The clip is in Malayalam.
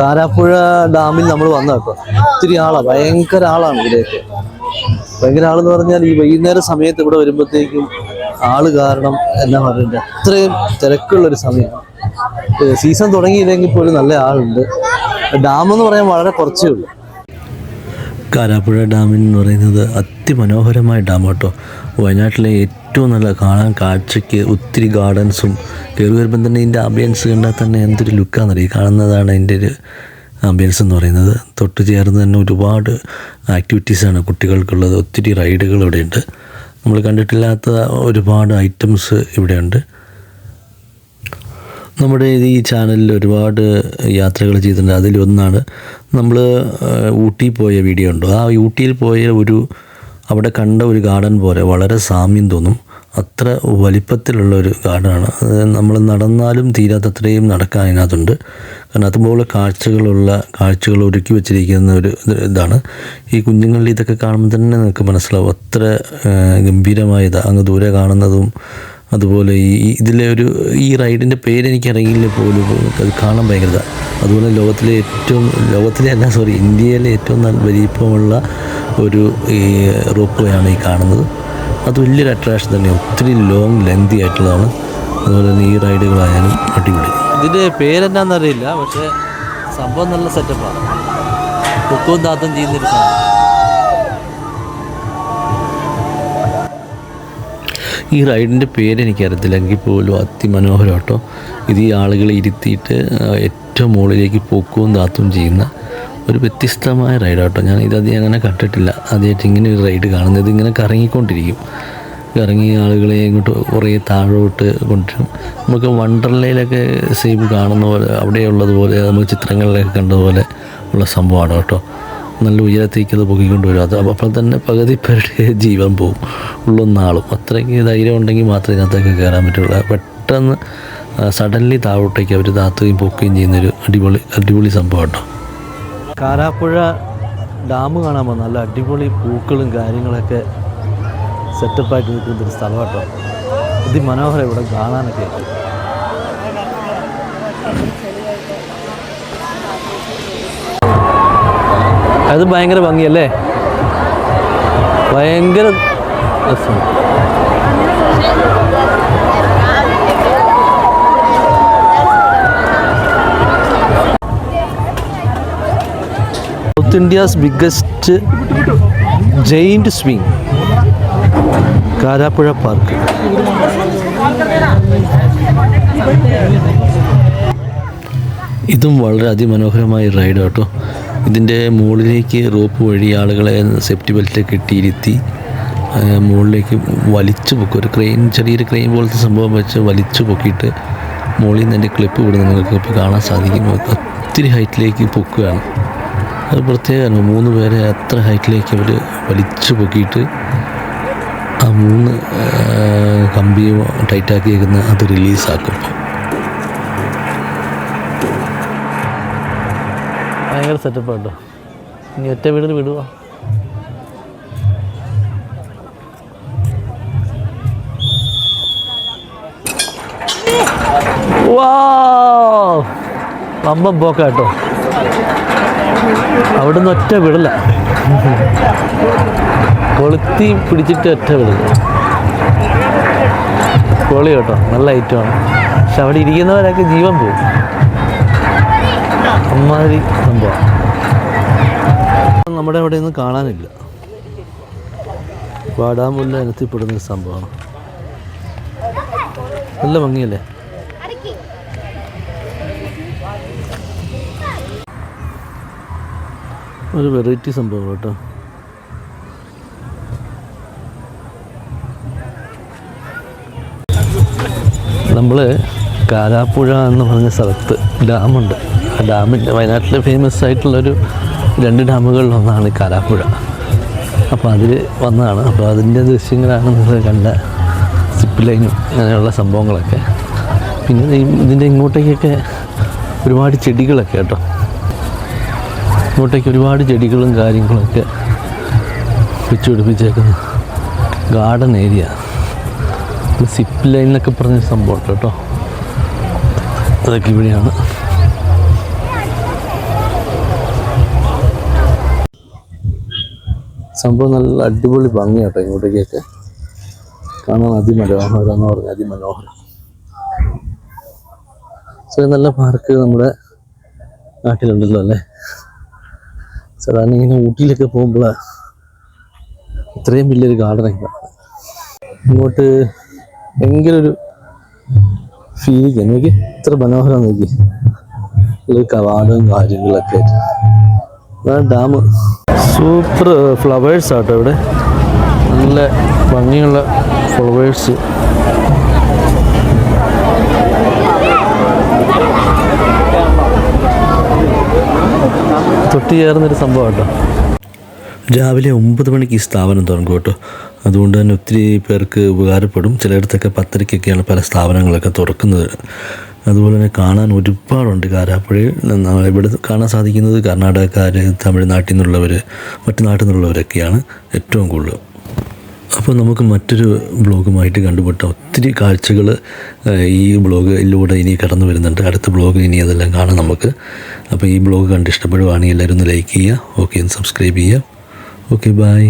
കാരാപ്പുഴ ഡാമിൽ നമ്മൾ വന്ന കേട്ടോ ഒത്തിരി ആളാണ് ഭയങ്കര ആളാണ് ഇവിടെയൊക്കെ ഭയങ്കര ആളെന്ന് പറഞ്ഞാൽ ഈ വൈകുന്നേര സമയത്ത് ഇവിടെ വരുമ്പോഴത്തേക്കും ആൾ കാരണം എന്നാ പറയുന്നത്? അത്രയും തിരക്കുള്ളൊരു സമയമാണ് സീസൺ തുടങ്ങിയില്ലെങ്കിൽ പോലും നല്ല ആളുണ്ട്. ഡാം എന്ന് പറയാൻ വളരെ കുറച്ചേ ഉള്ളൂ. കാരാപ്പുഴ ഡാമിന് പറയുന്നത് അതിമനോഹരമായ ഡാം കേട്ടോ വയനാട്ടിലെ ഏറ്റവും നല്ല കാണാൻ കാഴ്ചയ്ക്ക് ഒത്തിരി ഗാർഡൻസും കയറി വരുമ്പം തന്നെ ഇതിന്റെ ആംബിയൻസ് കണ്ടാൽ തന്നെ എന്തൊരു ലുക്കാണെന്നറിയാം കാണുന്നതാണ് അതിന്റെ ഒരു ആംബിയൻസ് എന്ന് പറയുന്നത്. തൊട്ട് ചേർന്ന് തന്നെ ഒരുപാട് ആക്ടിവിറ്റീസാണ് കുട്ടികൾക്കുള്ളത്. ഒത്തിരി റൈഡുകൾ ഇവിടെയുണ്ട്. നമ്മൾ കണ്ടിട്ടില്ലാത്ത ഒരുപാട് ഐറ്റംസ് ഇവിടെയുണ്ട്. നമ്മുടെ ഈ ചാനലിൽ ഒരുപാട് യാത്രകൾ ചെയ്തിട്ടുണ്ട്. അതിലൊന്നാണ് നമ്മൾ ഊട്ടി പോയ വീഡിയോ ഉണ്ട്. ആ ഊട്ടിയിൽ പോയ ഒരു അവിടെ കണ്ട ഒരു ഗാർഡൻ പോലെ വളരെ സാമ്യം തോന്നും. അത്ര വലിപ്പത്തിലുള്ള ഒരു ഗാർഡനാണ്. നമ്മൾ നടന്നാലും തീരാത്തത്രയും നടക്കാൻ അതിനകത്തുണ്ട്. കാരണം അതുപോലെ കാഴ്ചകളുള്ള കാഴ്ചകൾ ഒരുക്കി വെച്ചിരിക്കുന്ന ഒരു ഇത് ഇതാണ്. ഈ കുഞ്ഞുങ്ങളിൽ ഇതൊക്കെ കാണുമ്പോൾ തന്നെ നിങ്ങൾക്ക് മനസ്സിലാവും അത്ര ഗംഭീരമായതാണ് അങ്ങ് ദൂരെ കാണുന്നതും അതുപോലെ ഈ ഇതിലെ ഒരു ഈ റൈഡിന്റെ പേരെനിക്കറിയില്ല പോലും. അത് കാണാൻ ഭയങ്കര അതുപോലെ ലോകത്തിലെ ഏറ്റവും ലോകത്തിലെ അല്ല സോറി ഇന്ത്യയിലെ ഏറ്റവും നല്ല വലിപ്പമുള്ള ഒരു ഈ റോപ്പ് വേ ആണ് ഈ കാണുന്നത്. അത് വലിയൊരു അട്രാക്ഷൻ തന്നെ ഒത്തിരി ലോങ് ലെങ്തി ആയിട്ടുള്ളതാണ്. അതുപോലെ തന്നെ ഈ റൈഡുകളായാലും അടിപൊളി. ഇതിന്റെ പേരെന്താണെന്നറിയില്ല പക്ഷേ സംഭവം നല്ല സെറ്റപ്പാണ് കൊക്കവും താത്തം ചെയ്യുന്നൊരു സാധനം. ഈ റൈഡിന്റെ പേര് എനിക്കറിയത്തില്ല. എങ്കിൽ പോലും അതിമനോഹരം കേട്ടോ ഇത് ഈ ആളുകളെ ഇരുത്തിയിട്ട് ഏറ്റവും മുകളിലേക്ക് പൊക്കവും താത്തും ചെയ്യുന്ന ഒരു വ്യത്യസ്തമായ റൈഡ് കേട്ടോ ഞാൻ ഇത് അധികം അങ്ങനെ കണ്ടിട്ടില്ല. ആദ്യമായിട്ട് ഇങ്ങനെ ഒരു റൈഡ് കാണുന്നത്. ഇതിങ്ങനെ കറങ്ങിക്കൊണ്ടിരിക്കും. കറങ്ങി ആളുകളെ ഇങ്ങോട്ട് കുറേ താഴോട്ട് കൊണ്ടുവരും. നമുക്ക് വണ്ടർലയിലൊക്കെ സെയിം കാണുന്ന പോലെ അവിടെയുള്ളതുപോലെ നമുക്ക് ചിത്രങ്ങളിലൊക്കെ കണ്ടതുപോലെ ഉള്ള സംഭവമാണ് കേട്ടോ. നല്ല ഉയരത്തേക്ക് അത് പൊക്കിക്കൊണ്ട് വരും അത് അപ്പോൾ തന്നെ പകുതി പേരുടെ ജീവൻ പോകും ഉള്ളൊന്നാളും അത്രയ്ക്ക് ധൈര്യം ഉണ്ടെങ്കിൽ മാത്രമേ ഇതിനകത്തൊക്കെ കയറാൻ പറ്റുള്ളൂ. പെട്ടെന്ന് സഡൻലി താഴോട്ടേക്ക് അവർ താത്തുകയും പൊക്കുകയും ചെയ്യുന്നൊരു അടിപൊളി അടിപൊളി സംഭവം കേട്ടോ. കാരാപ്പുഴ ഡാം കാണാൻ നല്ല അടിപൊളി പൂക്കളും കാര്യങ്ങളൊക്കെ സെറ്റപ്പായിട്ട് നിൽക്കുന്ന ഒരു സ്ഥലം കേട്ടോ. അതിമനോഹരം ഇവിടെ കാണാനൊക്കെ. അത് ഭയങ്കര ഭംഗിയല്ലേ? ഭയങ്കര രസം. South India's biggest giant swing Karapuzha park ഇതും വളരെ അതിമനോഹരമായ റൈഡ് കേട്ടോ. ഇതിന്റെ മുകളിലേക്ക് റോപ്പ് വഴി ആളുകളെ സേഫ്റ്റി ബെൽറ്റ് കെട്ടിയിരുത്തി മുകളിലേക്ക് വലിച്ചു പൊക്കും ഒരു ക്രെയിൻ ചെറിയൊരു ക്രെയിൻ പോലത്തെ സംഭവം വെച്ച് വലിച്ചു പൊക്കിയിട്ട് മുകളിൽ നിന്ന് എന്റെ ക്ലിപ്പ് ഇവിടെ നിങ്ങൾക്ക് ഇപ്പോൾ കാണാൻ സാധിക്കും ഒത്തിരി ഹൈറ്റിലേക്ക് പൊക്കുകയാണ്. അത് പ്രത്യേകമാണ് മൂന്ന് പേരെ അത്ര ഹൈറ്റിലേക്ക് അവർ വലിച്ചു പൊക്കിയിട്ട് ആ മൂന്ന് കമ്പിയും ടൈറ്റാക്കിയേക്കുന്ന അത് റിലീസാക്കും. ഭയങ്കര സെറ്റപ്പ് കേട്ടോ ഇനി ഒറ്റ വീടിൽ വിടുക വമ്പം പോക്ക കേട്ടോ അവിടുന്ന് ഒറ്റ വിടില്ല കൊളുത്തി പിടിച്ചിട്ട് ഒറ്റ വിടില്ല കൊളി കേട്ടോ നല്ല ഐറ്റമാണ് പക്ഷെ അവിടെ ഇരിക്കുന്നവരൊക്കെ ജീവൻ പോകും. അമ്മാതിരി സംഭവം. നമ്മുടെ അവിടെ ഒന്നും കാണാനില്ല. വാടാമുല്ല ഇനത്തിൽപ്പെടുന്ന ഒരു സംഭവമാണ് നല്ല ഭംഗിയല്ലേ? ഒരു വെറൈറ്റി സംഭവം കേട്ടോ. നമ്മൾ കാരാപ്പുഴ എന്ന് പറഞ്ഞ സ്ഥലത്ത് ഡാമുണ്ട്. ആ ഡാമിന്റെ വയനാട്ടിലെ ഫേമസ് ആയിട്ടുള്ളൊരു രണ്ട് ഡാമുകളിലൊന്നാണ് ഒന്നാണ് കാരാപ്പുഴ. അപ്പോൾ അതിൽ വന്നതാണ്. അപ്പോൾ അതിന്റെ ദൃശ്യങ്ങളാണ് നിങ്ങൾ കണ്ട സിപ്പ് ലൈനും അങ്ങനെയുള്ള സംഭവങ്ങളൊക്കെ. പിന്നെ ഇതിന്റെ ഇങ്ങോട്ടേക്കൊക്കെ ഒരുപാട് ചെടികളൊക്കെ കേട്ടോ. ഇങ്ങോട്ടേക്ക് ഒരുപാട് ചെടികളും കാര്യങ്ങളൊക്കെ വെച്ച് പിടിപ്പിച്ചേക്കുന്നു ഗാർഡൻ ഏരിയ സിപ്പ് ലൈൻ എന്നൊക്കെ പറഞ്ഞ സംഭവം കേട്ടോ. അതൊക്കെ ഇവിടെയാണ്. സംഭവം നല്ല അടിപൊളി ഭംഗിയാട്ടോ ഇങ്ങോട്ടേക്കൊക്കെ. കാണാൻ അതിമനോഹരം എന്ന് പറഞ്ഞാൽ അതിമനോഹരം. സോ നല്ല പാർക്ക് നമ്മുടെ നാട്ടിലുണ്ടല്ലോ അല്ലേ? സാധാരണ ഇങ്ങനെ ഊട്ടിയിലൊക്കെ പോകുമ്പോൾ ഇത്രയും വലിയൊരു ഗാർഡനൊക്കെ. ഇങ്ങോട്ട് ഭയങ്കര ഒരു ഫീലിംഗ് നോക്കി ഇത്ര മനോഹരം നോക്കി ഒരു കവാടവും കാര്യങ്ങളൊക്കെ ആയിട്ട്. ഡാം സൂപ്പർ ഫ്ലവേഴ്സ് ആട്ടോ ഇവിടെ. നല്ല ഭംഗിയുള്ള ഫ്ലവേഴ്സ്. തൊട്ടിയേറുന്നൊരു സംഭവം കേട്ടോ രാവിലെ ഒമ്പത് മണിക്ക് ഈ സ്ഥാപനം തുടങ്ങും കേട്ടോ. അതുകൊണ്ട് തന്നെ ഒത്തിരി പേർക്ക് ഉപകാരപ്പെടും. ചിലയിടത്തൊക്കെ പത്തരയ്ക്കൊക്കെയാണ് പല സ്ഥാപനങ്ങളൊക്കെ തുറക്കുന്നത്. അതുപോലെ തന്നെ കാണാൻ ഒരുപാടുണ്ട് കാരാപ്പുഴയിൽ ഇവിടെ കാണാൻ സാധിക്കുന്നത് കർണാടകക്കാർ തമിഴ്നാട്ടിൽ നിന്നുള്ളവർ മറ്റു നാട്ടിൽ നിന്നുള്ളവരൊക്കെയാണ് ഏറ്റവും കൂടുതൽ. അപ്പോൾ നമുക്ക് മറ്റൊരു ബ്ലോഗുമായിട്ട് കണ്ടുമുട്ട. ഒത്തിരി കാഴ്ചകൾ ഈ ബ്ലോഗിലൂടെ ഇനി കടന്നു വരുന്നുണ്ട്. അടുത്ത ബ്ലോഗ് ഇനി അതെല്ലാം കാണാം നമുക്ക്. അപ്പോൾ ഈ ബ്ലോഗ് കണ്ട് ഇഷ്ടപ്പെടുവാണെങ്കിൽ എല്ലാവരും ഒന്ന് ലൈക്ക് ചെയ്യുക ഓക്കെ ഒന്ന് സബ്സ്ക്രൈബ് ചെയ്യുക. Okay bye.